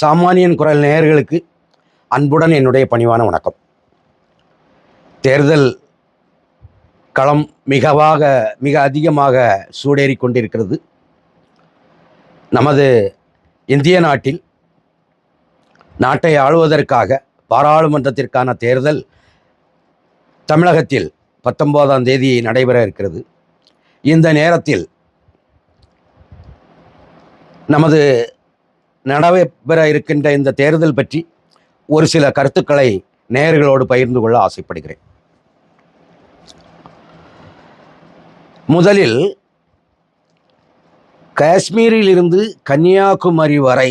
சாமானியன் குரல் நேயர்களுக்கு அன்புடன் என்னுடைய பணிவான வணக்கம். தேர்தல் களம் மிகவாக மிக அதிகமாக சூடேறி கொண்டிருக்கிறது. நமது இந்திய நாட்டில் நாட்டை ஆளுவதற்காக பாராளுமன்றத்திற்கான தேர்தல் தமிழகத்தில் பத்தொன்பதாம் தேதி நடைபெற இருக்கிறது. இந்த நேரத்தில் நமது நடைபெற இருக்கின்ற இந்த தேர்தல் பற்றி ஒரு சில கருத்துக்களை நேயர்களோடு பகிர்ந்து கொள்ள ஆசைப்படுகிறேன். முதலில் காஷ்மீரில் இருந்து கன்னியாகுமரி வரை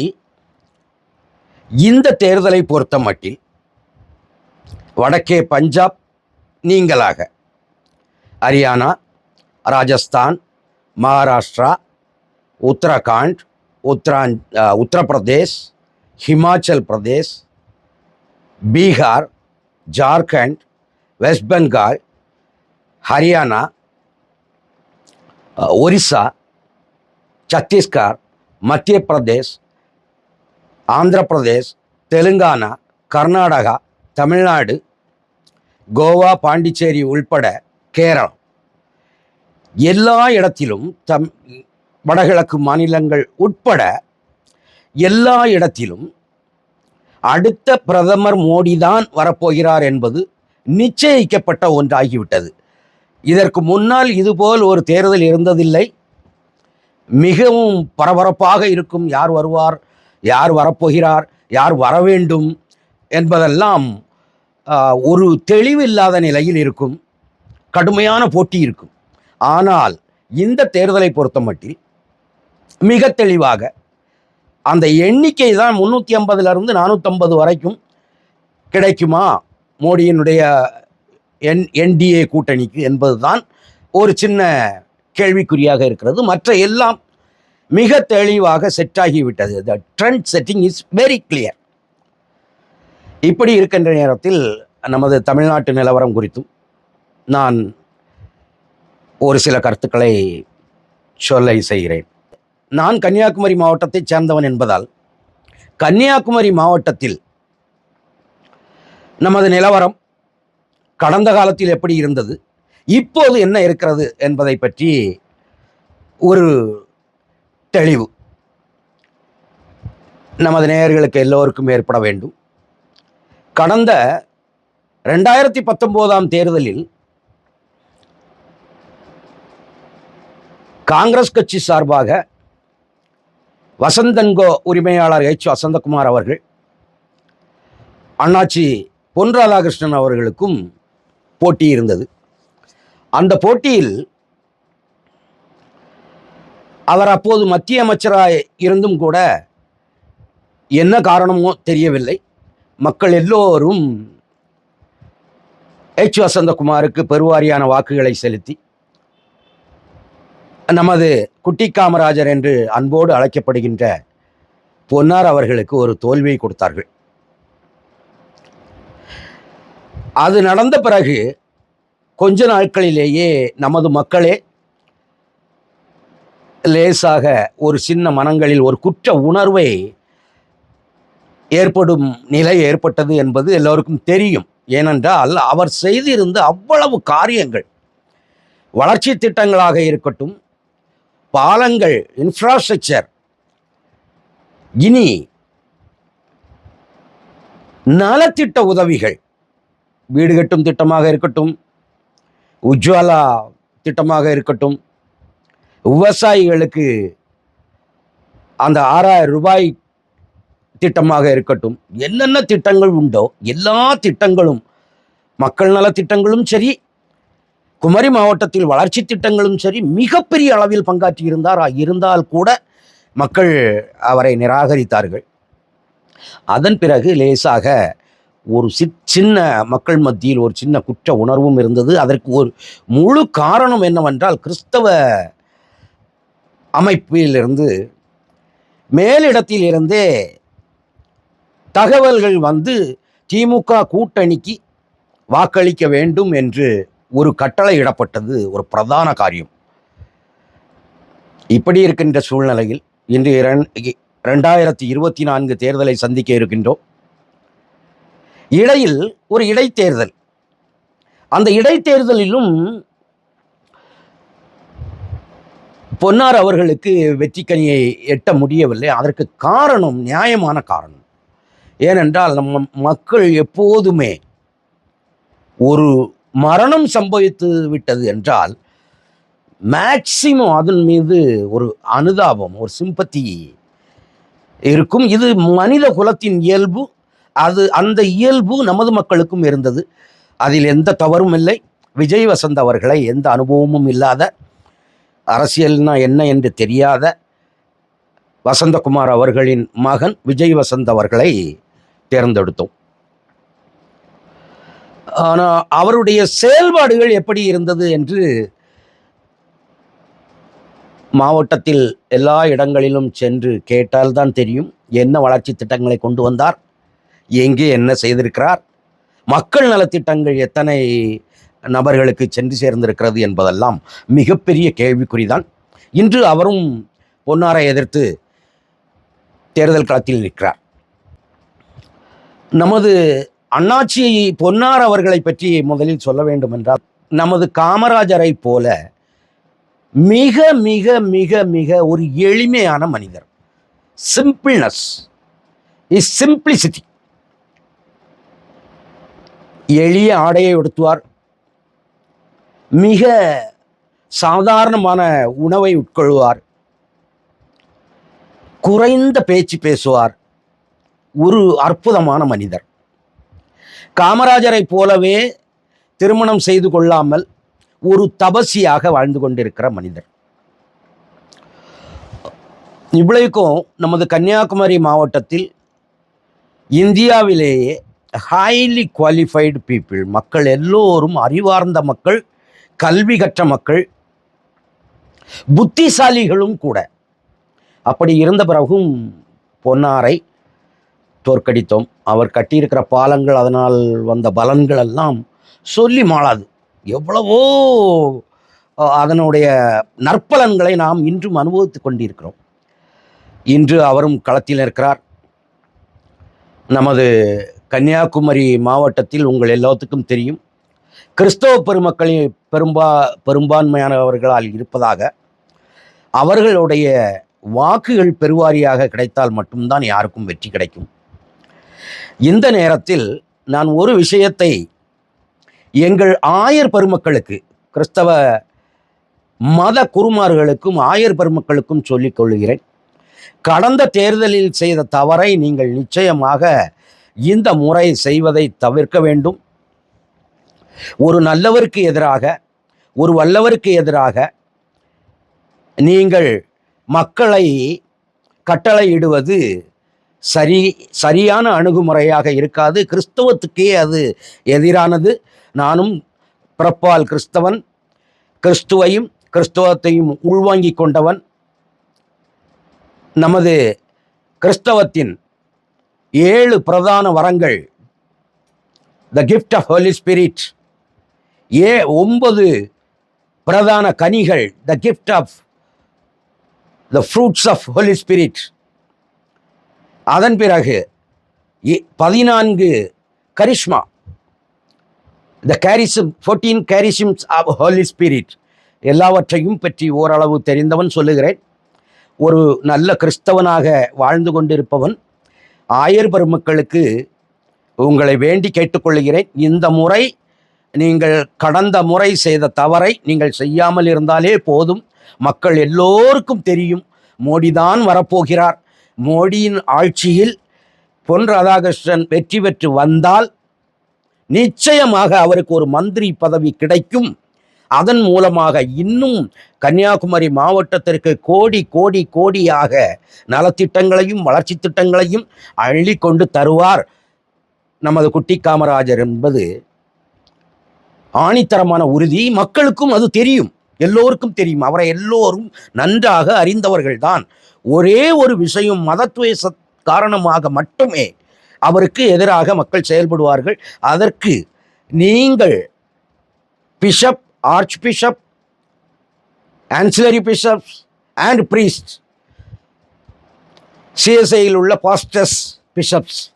இந்த தேர்தலை பொறுத்த மட்டில் வடக்கே பஞ்சாப் நீங்களாக ஹரியானா ராஜஸ்தான் மகாராஷ்டிரா உத்தரகாண்ட் உத்தராஞ் உத்தரப்பிரதேஷ் ஹிமாச்சல் பிரதேஷ் பீகார் ஜார்க்கண்ட் வெஸ்ட் பெங்கால் ஹரியானா ஒரிசா சத்தீஸ்கர் மத்திய பிரதேஷ் ஆந்திர பிரதேஷ் தெலுங்கானா கர்நாடகா தமிழ்நாடு கோவா பாண்டிச்சேரி உள்பட கேரளம். எல்லா இடத்திலும் தம் வடகிழக்கு மாநிலங்கள் உட்பட எல்லா இடத்திலும் அடுத்த பிரதமர் மோடி தான் வரப்போகிறார் என்பது நிச்சயிக்கப்பட்ட ஒன்றாகிவிட்டது. இதற்கு முன்னால் இதுபோல் ஒரு தேர்தல் இருந்ததில்லை. மிகவும் பரபரப்பாக இருக்கும் யார் வருவார் யார் வரப்போகிறார் யார் வர வேண்டும் என்பதெல்லாம் ஒரு தெளிவில்லாத நிலையில் இருக்கும். கடுமையான போட்டி இருக்கும். ஆனால் இந்த தேர்தலை பொறுத்த மட்டில் மிக தெளிவாக அந்த எண்ணிக்கை தான் முந்நூற்றி ஐம்பதுலேருந்து நானூற்றம்பது வரைக்கும் கிடைக்குமா? மோடியினுடைய என் என்டிஏ கூட்டணிக்கு என்பது தான் ஒரு சின்ன கேள்விக்குறியாக இருக்கிறது. மற்ற எல்லாம் மிக தெளிவாக செட்டாகிவிட்டது the trend setting is very clear இப்படி இருக்கின்ற நேரத்தில் நமது தமிழ்நாட்டு நிலவரம் குறித்தும் நான் ஒரு சில கருத்துக்களை சொல்ல செய்கிறேன். நான் கன்னியாகுமரி மாவட்டத்தைச் சேர்ந்தவன் என்பதால் கன்னியாகுமரி மாவட்டத்தில் நமது நிலவரம் கடந்த காலத்தில் எப்படி இருந்தது இப்போது என்ன இருக்கிறது என்பதை பற்றி ஒரு தெளிவு நமது நேயர்களுக்கு எல்லோருக்கும் ஏற்பட வேண்டும். கடந்த ரெண்டாயிரத்தி பத்தொம்போதாம் தேர்தலில் காங்கிரஸ் கட்சி சார்பாக வசந்தன்கோ உரிமையாளர் எச் வசந்தகுமார் அவர்கள் அண்ணாச்சி பொன் ராதாகிருஷ்ணன் அவர்களுக்கும் போட்டி இருந்தது. அந்த போட்டியில் அவர் அப்போது மத்திய அமைச்சராக இருந்தும் கூட என்ன காரணமோ தெரியவில்லை. மக்கள் எல்லோரும் எச் வசந்தகுமாருக்கு பெருவாரியான வாக்குகளை செலுத்தி நமது குட்டி காமராஜர் என்று அன்போடு அழைக்கப்படுகின்ற பொன்னார் அவர்களுக்கு ஒரு தோல்வியை கொடுத்தார்கள். அது நடந்த பிறகு கொஞ்ச நாட்களிலேயே நமது மக்களே லேசாக ஒரு சின்ன மனங்களில் ஒரு குற்ற உணர்வை ஏற்படும் நிலை ஏற்பட்டது என்பது எல்லோருக்கும் தெரியும். ஏனென்றால் அவர் செய்திருந்த அவ்வளவு காரியங்கள் வளர்ச்சி திட்டங்களாக இருக்கட்டும் பாலங்கள் இன்ஃப்ராஸ்ட்ரக்சர் இனி நலத்திட்ட உதவிகள். வீடு கட்டும் திட்டமாக இருக்கட்டும் உஜ்வாலா திட்டமாக இருக்கட்டும் விவசாயிகளுக்கு அந்த ஆறாயிரம் ரூபாய் திட்டமாக இருக்கட்டும் என்னென்ன திட்டங்கள் உண்டோ எல்லா திட்டங்களும் மக்கள் நல திட்டங்களும் சரி குமரி மாவட்டத்தில் வளர்ச்சி திட்டங்களும் சரி மிகப்பெரிய அளவில் பங்காற்றி இருந்தார் இருந்தால் கூட மக்கள் அவரை நிராகரித்தார்கள். அதன் பிறகு லேசாக ஒரு சி சின்ன மக்கள் மத்தியில் ஒரு சின்ன குற்ற உணர்வும் இருந்தது. அதற்கு ஒரு முழு காரணம் என்னவென்றால் கிறிஸ்தவ அமைப்பிலிருந்து மேலிடத்தில் இருந்தே தகவல்கள் வந்து திமுக கூட்டணிக்கு வாக்களிக்க வேண்டும் என்று ஒரு கட்டளை இடப்பட்டது ஒரு பிரதான காரியம். இப்படி இருக்கின்ற சூழ்நிலையில் இன்று ரெண்டாயிரத்தி இருபத்தி நான்கு தேர்தலை சந்திக்க இருக்கின்றோம். இடையில் ஒரு இடைத்தேர்தல். அந்த இடைத்தேர்தலிலும் பொன்னார் அவர்களுக்கு வெற்றிக்கனியை எட்ட முடியவில்லை. அதற்கு காரணம் நியாயமான காரணம். ஏனென்றால் நம்ம மக்கள் எப்போதுமே ஒரு மரணம் சம்பவித்து விட்டது என்றால் மேக்சிமம் அதன் மீது ஒரு அனுதாபம் ஒரு சிம்பத்தி இருக்கும். இது மனித குலத்தின் இயல்பு. அது அந்த இயல்பு நமது மக்களுக்கும் இருந்தது. அதில் எந்த தவறும் இல்லை. விஜய் வசந்த் அவர்களை எந்த அனுபவமும் இல்லாத அரசியல்னா என்ன என்று தெரியாத வசந்தகுமார் அவர்களின் மகன் விஜய் வசந்த் அவர்களை தேர்ந்தெடுத்தோம். ஆனால் அவருடைய செயல்பாடுகள் எப்படி இருந்தது என்று மாவட்டத்தில் எல்லா இடங்களிலும் சென்று கேட்டால்தான் தெரியும். என்ன வளர்ச்சி திட்டங்களை கொண்டு வந்தார்? எங்கே என்ன செய்திருக்கிறார்? மக்கள் நலத்திட்டங்கள் எத்தனை நபர்களுக்கு சென்று சேர்ந்திருக்கிறது என்பதெல்லாம் மிகப்பெரிய கேள்விக்குறிதான். இன்று அவரும் பொன்னாரை எதிர்த்து தேர்தல் களத்தில் நிற்கிறார். நமது அண்ணாச்சி பொன்னார் அவர்களை பற்றி முதலில் சொல்ல வேண்டும் என்றால் நமது காமராஜரை போல மிக மிக மிக மிக ஒரு எளிமையான மனிதர். சிம்பிள்னஸ் இஸ் சிம்பிளிசிட்டி எளிய ஆடையை உடுத்துவார். மிக சாதாரணமான உணவை உட்கொள்வார். குறைந்த பேச்சு பேசுவார். ஒரு அற்புதமான மனிதர். காமராஜரை போலவே திருமணம் செய்து கொள்ளாமல் ஒரு தபசியாக வாழ்ந்து கொண்டிருக்கிற மனிதர். இவ்வளவுக்கும் நமது கன்னியாகுமரி மாவட்டத்தில் இந்தியாவிலேயே ஹைலி குவாலிஃபைடு பீப்புள் மக்கள் எல்லோரும் அறிவார்ந்த மக்கள் கல்வி கற்ற மக்கள் புத்திசாலிகளும் கூட. அப்படி இருந்த பிறகும் பொன்னாரை தோற்கடித்தோம். அவர் கட்டியிருக்கிற பாலங்கள் அதனால் வந்த பலன்கள் எல்லாம் சொல்லி மாளாது. எவ்வளவோ அதனுடைய நற்பலன்களை நாம் இன்றும் அனுபவித்து கொண்டிருக்கிறோம். இன்று அவரும் களத்தில் இருக்கிறார் நமது கன்னியாகுமரி மாவட்டத்தில் உங்கள் எல்லாத்துக்கும் தெரியும். கிறிஸ்தவ பெருமக்களின் பெரும்பா பெரும்பான்மையானவர்களால் இருப்பதாக அவர்களுடைய வாக்குகள் பெருவாரியாக கிடைத்தால் மட்டும்தான் யாருக்கும் வெற்றி கிடைக்கும். இந்த நேரத்தில் நான் ஒரு விஷயத்தை எங்கள் ஆயர் பெருமக்களுக்கு கிறிஸ்தவ மத குருமார்களுக்கும் ஆயர் பெருமக்களுக்கும் சொல்லிக் கொள்கிறேன். கடந்த தேர்தலில் செய்த தவறை நீங்கள் நிச்சயமாக இந்த முறை செய்வதை தவிர்க்க வேண்டும். ஒரு நல்லவருக்கு எதிராக ஒரு வல்லவருக்கு எதிராக நீங்கள் மக்களை கட்டளையிடுவது சரி சரியான அணுகுமுறையாக இருக்காது. கிறிஸ்தவத்துக்கே அது எதிரானது. நானும் பிறப்பால் கிறிஸ்தவன் கிறிஸ்துவையும் கிறிஸ்தவத்தையும் உள்வாங்கி கொண்டவன். நமது கிறிஸ்தவத்தின் ஏழு பிரதான வரங்கள் the gift of Holy Spirit ஏ ஒன்பது பிரதான கனிகள் the gift of the fruits of Holy Spirit அதன் பிறகு பதினான்கு charisma. The charism fourteen charisms of Holy Spirit எல்லாவற்றையும் பற்றி ஓரளவு தெரிந்தவன் சொல்லுகிறேன். ஒரு நல்ல கிறிஸ்தவனாக வாழ்ந்து கொண்டிருப்பவன் ஆயர் பெருமக்களுக்கு உங்களை வேண்டி கேட்டுக்கொள்கிறேன் இந்த முறை நீங்கள் கடந்த முறை செய்த தவறை நீங்கள் செய்யாமல் இருந்தாலே போதும். மக்கள் எல்லோருக்கும் தெரியும். மோடிதான் வரப்போகிறார். மோடியின் ஆட்சியில் பொன் ராதாகிருஷ்ணன் வெற்றி பெற்று வந்தால் நிச்சயமாக அவருக்கு ஒரு மந்திரி பதவி கிடைக்கும். அதன் மூலமாக இன்னும் கன்னியாகுமரி மாவட்டத்திற்கு கோடி கோடி கோடியாக நலத்திட்டங்களையும் வளர்ச்சி திட்டங்களையும் அள்ளி கொண்டு தருவார் நமது குட்டி காமராஜர் என்பது ஆணித்தரமான உறுதி. மக்களுக்கும் அது தெரியும். எல்லோருக்கும் தெரியும். அவரை எல்லோரும் நன்றாக அறிந்தவர்கள்தான். ஒரே ஒரு விஷயம் மதத்துவேச காரணமாக மட்டுமே அவருக்கு எதிராக மக்கள் செயல்படுவார்கள். அதற்கு நீங்கள் bishop archbishop ancillary bishops and priest சிஎஸ்ஐயில் உள்ள பாஸ்டர்ஸ் பிஷப்ஸ்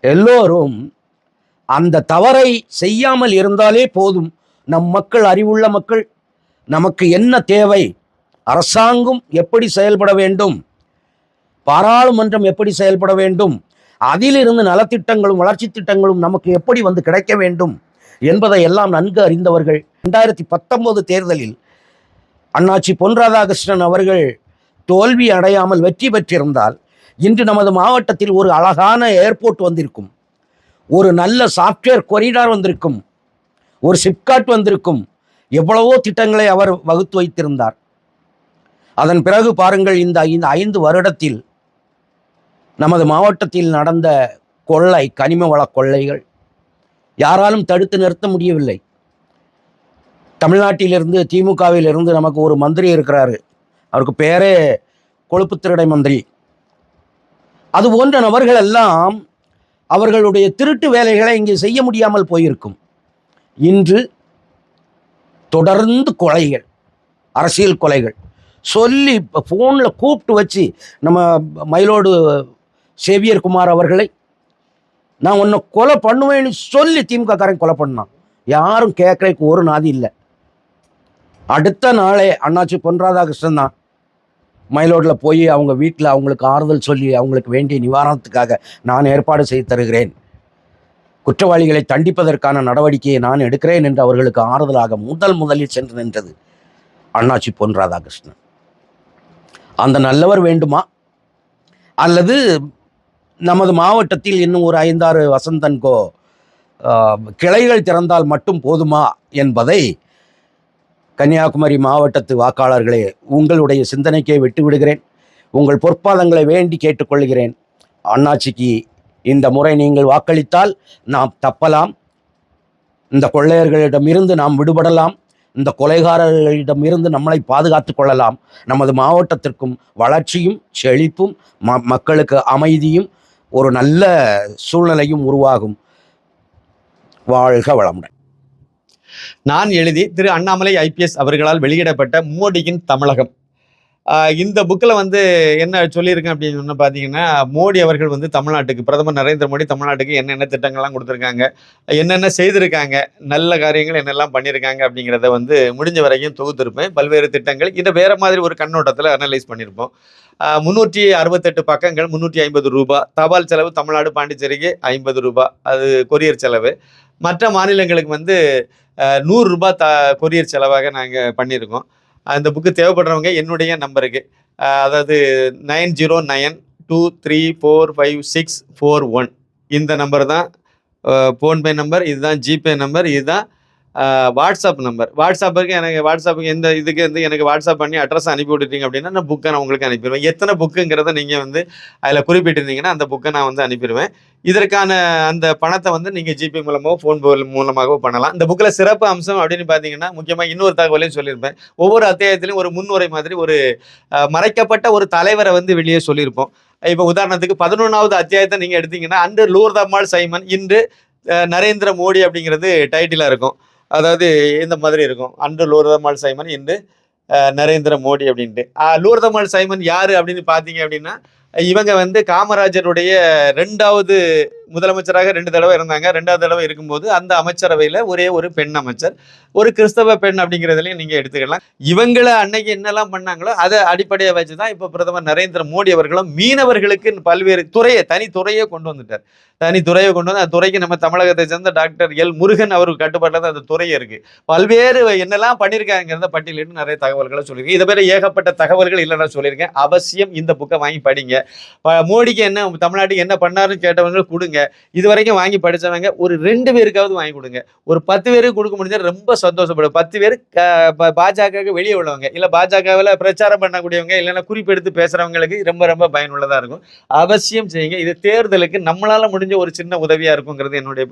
எல்லோரும் அந்த தவறை செய்யாமல் இருந்தாலே போதும். நம் மக்கள் அறிவுள்ள மக்கள் நமக்கு என்ன தேவை? அரசாங்கம் எப்படி செயல்பட வேண்டும்? பாராளுமன்றம் எப்படி செயல்பட வேண்டும்? அதிலிருந்து நலத்திட்டங்களும் வளர்ச்சி திட்டங்களும் நமக்கு எப்படி வந்து கிடைக்க வேண்டும் என்பதை எல்லாம் நன்கு அறிந்தவர்கள். ரெண்டாயிரத்தி பத்தொன்பது தேர்தலில் அண்ணாச்சி பொன் ராதாகிருஷ்ணன் அவர்கள் தோல்வி அடையாமல் வெற்றி பெற்றிருந்தால் இன்று நமது மாவட்டத்தில் ஒரு அழகான ஏர்போர்ட் வந்திருக்கும். ஒரு நல்ல சாஃப்ட்வேர் கொரிடார் வந்திருக்கும். ஒரு சிப்காட் வந்திருக்கும். எவ்வளவோ திட்டங்களை அவர் வகுத்து வைத்திருந்தார். அதன் பிறகு பாருங்கள் இந்த இந்த ஐந்து வருடத்தில் நமது மாவட்டத்தில் நடந்த கொள்ளை கனிம வள கொள்ளைகள் யாராலும் தடுத்து நிறுத்த முடியவில்லை. தமிழ்நாட்டிலிருந்து திமுகவிலிருந்து நமக்கு ஒரு மந்திரி இருக்கிறாரு. அவருக்கு பேரே கொழுப்பு திருடை மந்திரி. அது போன்ற நபர்கள் எல்லாம் அவர்களுடைய திருட்டு வேலைகளை இங்கே செய்ய முடியாமல் போயிருக்கும். இன்று தொடர்ந்து கொலைகள் அரசியல் கொலைகள். சொல்லி இப்போ ஃபோனில் கூப்பிட்டு வச்சு நம்ம மயிலோடு சேவியர் குமார் அவர்களை நான் உன்னை கொலை பண்ணுவேன்னு சொல்லி திமுக காரன் கொலை பண்ணான். யாரும் கேட்கறதுக்கு ஒரு நாதி இல்லை. அடுத்த நாளே அண்ணாச்சி பொன் ராதாகிருஷ்ணன் தான் மயிலோட்டில் போய் அவங்க வீட்டில் அவங்களுக்கு ஆறுதல் சொல்லி அவங்களுக்கு வேண்டிய நிவாரணத்துக்காக நான் ஏற்பாடு செய்து தருகிறேன். குற்றவாளிகளை தண்டிப்பதற்கான நடவடிக்கையை நான் எடுக்கிறேன் என்று அவர்களுக்கு ஆறுதலாக முதல் முதலில் சென்று நின்றது அண்ணாச்சி பொன் ராதாகிருஷ்ணன். அந்த நல்லவர் வேண்டுமா? அல்லது நமது மாவட்டத்தில் இன்னும் ஒரு ஐந்தாறு வசந்தன்கோ கிளைகள் திறந்தால் மட்டும் போதுமா என்பதை கன்னியாகுமரி மாவட்டத்து வாக்காளர்களே உங்களுடைய சிந்தனைக்கே விட்டு விடுகிறேன் உங்கள் பொற்பாதங்களை வேண்டி கேட்டுக்கொள்கிறேன். அண்ணாச்சிக்கு இந்த முறை நீங்கள் வாக்களித்தால் நாம் தப்பலாம். இந்த கொள்ளையர்களிடமிருந்து நாம் விடுபடலாம். இந்த கொலைகாரர்களிடமிருந்து நம்மளை பாதுகாத்து கொள்ளலாம். நமது மாவட்டத்திற்கும் வளர்ச்சியும் செழிப்பும் ம மக்களுக்கு அமைதியும் ஒரு நல்ல சூழ்நிலையும் உருவாகும். வாழ்க வளமுடன். நான் எழுதி திரு அண்ணாமலை ஐபிஎஸ் அவர்களால் வெளியிடப்பட்ட மோடியின் தமிழகம். இந்த புக்கில் வந்து என்ன சொல்லியிருக்கேன் அப்படின்னு சொன்ன பார்த்தீங்கன்னா மோடி அவர்கள் வந்து தமிழ்நாட்டுக்கு பிரதமர் நரேந்திர மோடி தமிழ்நாட்டுக்கு என்னென்ன திட்டங்கள்லாம் கொடுத்துருக்காங்க என்னென்ன செய்திருக்காங்க நல்ல காரியங்கள் என்னெல்லாம் பண்ணியிருக்காங்க அப்படிங்கிறத வந்து முடிஞ்ச வரைக்கும் தொகுத்திருப்பேன். பல்வேறு திட்டங்கள். இதை வேறு மாதிரி ஒரு கண்ணோட்டத்தில் அனலைஸ் பண்ணியிருப்போம். முந்நூற்றி அறுபத்தெட்டு பக்கங்கள் முந்நூற்றி ஐம்பது ரூபா. தபால் செலவு தமிழ்நாடு பாண்டிச்சேரிக்கு ஐம்பது ரூபாய் அது கொரியர் செலவு. மற்ற மாநிலங்களுக்கு வந்து நூறுரூபா நூறு ரூபாய் த கொரியர் செலவாக நாங்கள் பண்ணியிருக்கோம். அந்த புக்கு தேவைப்படுறவங்க என்னுடைய நம்பருக்கு. அதாவது nine zero nine two three four five six four one இந்த நம்பர் தான் ஃபோன்பே நம்பர் இதுதான் ஜிபே நம்பர் இதுதான் வாட்ஸ்அப் நம்பர். வாட்ஸ்அப்புக்கு எனக்கு வாட்ஸ்அப்புக்கு எந்த இதுக்கு வந்து எனக்கு வாட்ஸ்அப் பண்ணி அட்ரஸ் அனுப்பி விட்டுட்டீங்க அப்படின்னா நான் புக்கை நான் உங்களுக்கு அனுப்பிடுவேன். எத்தனை புக்குங்கிறத நீங்கள் வந்து அதில் குறிப்பிட்டிருந்தீங்கன்னா அந்த புக்கை நான் வந்து அனுப்பிடுவேன். இதற்கான அந்த பணத்தை வந்து நீங்கள் ஜிபே மூலமாகவோ ஃபோன் மூலமாகவோ பண்ணலாம். இந்த புக்கில் சிறப்பு அம்சம் அப்படின்னு பார்த்தீங்கன்னா முக்கியமாக இன்னொரு தகவலையும் சொல்லியிருப்பேன். ஒவ்வொரு அத்தியாயத்திலையும் ஒரு முன்னுரை மாதிரி ஒரு மறைக்கப்பட்ட ஒரு தலைவரை வந்து வெளியே சொல்லியிருப்போம். இப்போ உதாரணத்துக்கு பதினொன்றாவது அத்தியாயத்தை நீங்கள் எடுத்தீங்கன்னா அன்று லூர்தம்மாள் சைமன் இன்று நரேந்திர மோடி அப்படிங்கிறது டைட்டிலாக இருக்கும். அதாவது இந்த மாதிரி இருக்கும். அன்று லூர்தமால் சைமன் இன்று நரேந்திர மோடி அப்படின்ட்டு. லூர்தமால் சைமன் யார் அப்படின்னு பார்த்தீங்க அப்படின்னா இவங்க வந்து காமராஜருடைய ரெண்டாவது முதலமைச்சராக ரெண்டு தடவை இருந்தாங்க. ரெண்டாவது தடவை இருக்கும்போது அந்த அமைச்சரவையில் ஒரே ஒரு பெண் அமைச்சர். ஒரு கிறிஸ்தவ பெண் அப்படிங்கிறதுலையும் நீங்கள் எடுத்துக்கலாம். இவங்களை அன்னைக்கு என்னெல்லாம் பண்ணாங்களோ அதை அடிப்படையை வச்சு தான் இப்போ பிரதமர் நரேந்திர மோடி அவர்களும் மீனவர்களுக்கு பல்வேறு துறையை தனி துறையை கொண்டு வந்துட்டார். தனி துறையை கொண்டு வந்து அந்த துறைக்கு நம்ம தமிழகத்தை சேர்ந்த டாக்டர் எல் முருகன் அவருக்கு கட்டுப்பாட்டில் தான் அந்த துறையை இருக்குது பல்வேறு என்னெல்லாம் பண்ணியிருக்காங்கிறத பட்டியலிட்டு நிறைய தகவல்களை சொல்லியிருக்கேன். இதை பேர் ஏகப்பட்ட தகவல்கள் இல்லைன்னா சொல்லியிருக்கேன். அவசியம் இந்த புக்கை வாங்கி படிங்க. மோடிக்கு என்ன தமிழ்நாட்டுக்கு என்ன பண்ணாருன்னு கேட்டவங்க கொடுங்க. இது வரைக்கும் வாங்கி படிச்சவங்க ஒரு ரெண்டு பேருக்காவது வாங்கி கொடுங்க. ஒரு பத்து பேருக்கு கொடுக்க முடிஞ்சா ரொம்ப சந்தோஷப்படும் பத்து பேர் பாஜகவுக்கு வெளியே உள்ளவங்க இல்லை பாஜகவில் பிரச்சாரம் பண்ணக்கூடியவங்க இல்லைன்னா குறிப்பெடுத்து பேசுறவங்களுக்கு ரொம்ப ரொம்ப பயனுள்ளதா இருக்கும். அவசியம் செய்யுங்க. இது தேர்தலுக்கு நம்மளால முடிஞ்ச ஒரு சின்ன உதவியா இருக்குங்கிறது என்னுடைய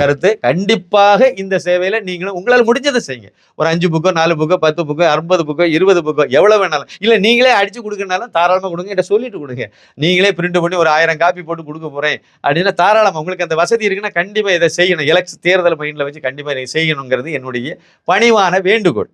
கருத்து. கண்டிப்பாக இந்த சேவையில நீங்களும் உங்களால் முடிஞ்சதை செய்யுங்க. ஒரு அஞ்சு புக்கோ நாலு புக்கோ பத்து புக்கோ ஐம்பது புக்கோ இருபது புக்கோ எவ்வளவு வேணாலும். இல்ல நீங்களே அடிச்சு கொடுக்கறனாலும் தாராளமா கொடுங்க. என்கிட்ட சொல்லிட்டு கொடுங்க. நீங்களே பிரிண்ட் பண்ணி ஒரு ஆயிரம் காப்பி போட்டு கொடுக்க போறேன். அப்படின்னா தாராளமாக உங்களுக்கு அந்த வசதி இருக்குன்னா கண்டிப்பாக இதை செய்யணும். எலக்ஷன் தேர்தல் மைண்டில் வச்சு கண்டிப்பாக இதை செய்யணுங்கிறது என்னுடைய பணிவான வேண்டுகோள்.